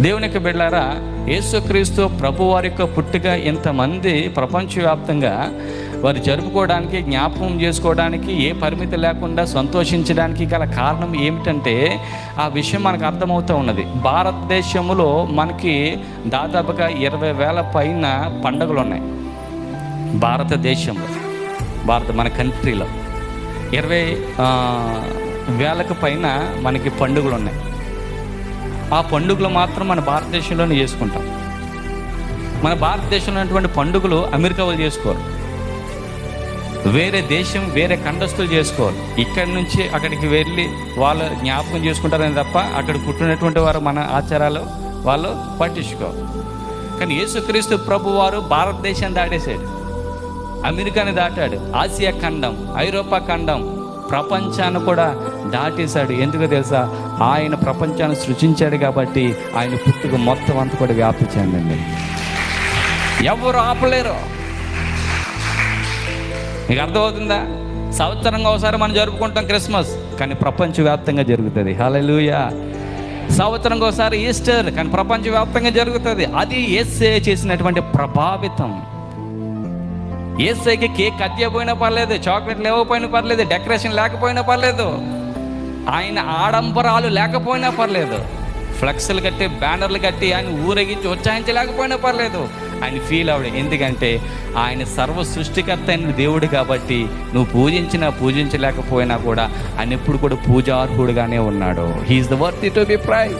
దేవుని యొక్క బిడ్డారా యేసుక్రీస్తు ప్రభు వారి యొక్క పుట్టుక ఇంతమంది ప్రపంచవ్యాప్తంగా వారు జరుపుకోవడానికి జ్ఞాపకం చేసుకోవడానికి ఏ పరిమితి లేకుండా సంతోషించడానికి గల కారణం ఏమిటంటే ఆ విషయం మనకు అర్థమవుతూ ఉన్నది. భారతదేశంలో మనకి దాదాపుగా ఇరవై వేల పైన పండుగలు ఉన్నాయి. భారతదేశంలో భారత మన కంట్రీలో. ఇరవై వేలకు పైన మనకి పండుగలు ఉన్నాయి. ఆ పండుగలు మాత్రం మన భారతదేశంలోనే చేసుకుంటాం. మన భారతదేశంలో ఉన్నటువంటి పండుగలు అమెరికా వాళ్ళు చేసుకోరు. వేరే దేశం వేరే కండస్తులు చేసుకోరు. ఇక్కడి నుంచి అక్కడికి వెళ్ళి వాళ్ళు జ్ఞాపకం చేసుకుంటారని తప్ప అక్కడ పుట్టినటువంటి వారు మన ఆచారాలు వాళ్ళు పట్టించుకోరు. కానీ యేసుక్రీస్తు ప్రభు వారు భారతదేశం దాటేశాడు. అమెరికాని దాటాడు. ఆసియా ఖండం ఐరోపా ఖండం ప్రపంచాన్ని కూడా దాటేశాడు. ఎందుకు తెలుసా? ఆయన ప్రపంచాన్ని సృజించాడు కాబట్టి ఆయన పుట్టుక మొత్తం అంతా కూడా వ్యాప్తి చెందండి ఎవరు ఆపలేరు? మీకు అర్థమవుతుందా? సంవత్సరంగా ఒకసారి మనం జరుపుకుంటాం క్రిస్మస్ కానీ ప్రపంచవ్యాప్తంగా జరుగుతుంది. హలలుయా సంవత్సరంగా ఒకసారి ఈస్టర్ కానీ ప్రపంచవ్యాప్తంగా జరుగుతుంది. అది ఎస్ఏ చేసినటువంటి ప్రభావితం. ఏసైకి కేక్ కట్ చేయకపోయినా పర్లేదు చాక్లెట్లు ఇవ్వకపోయినా పర్లేదు డెకరేషన్ లేకపోయినా పర్లేదు. ఆయన ఆడంబరాలు లేకపోయినా పర్లేదు. ఫ్లెక్స్లు కట్టి బ్యానర్లు కట్టి ఆయన ఊరేగించి ఉత్సాహించలేకపోయినా పర్లేదు. ఆయన ఫీల్ అవ్వడం. ఎందుకంటే ఆయన సర్వ సృష్టికర్త అయిన దేవుడు కాబట్టి నువ్వు పూజించినా పూజించలేకపోయినా కూడా ఆయన ఎప్పుడు కూడా పూజార్హుడుగానే ఉన్నాడు. He's the worth to be praise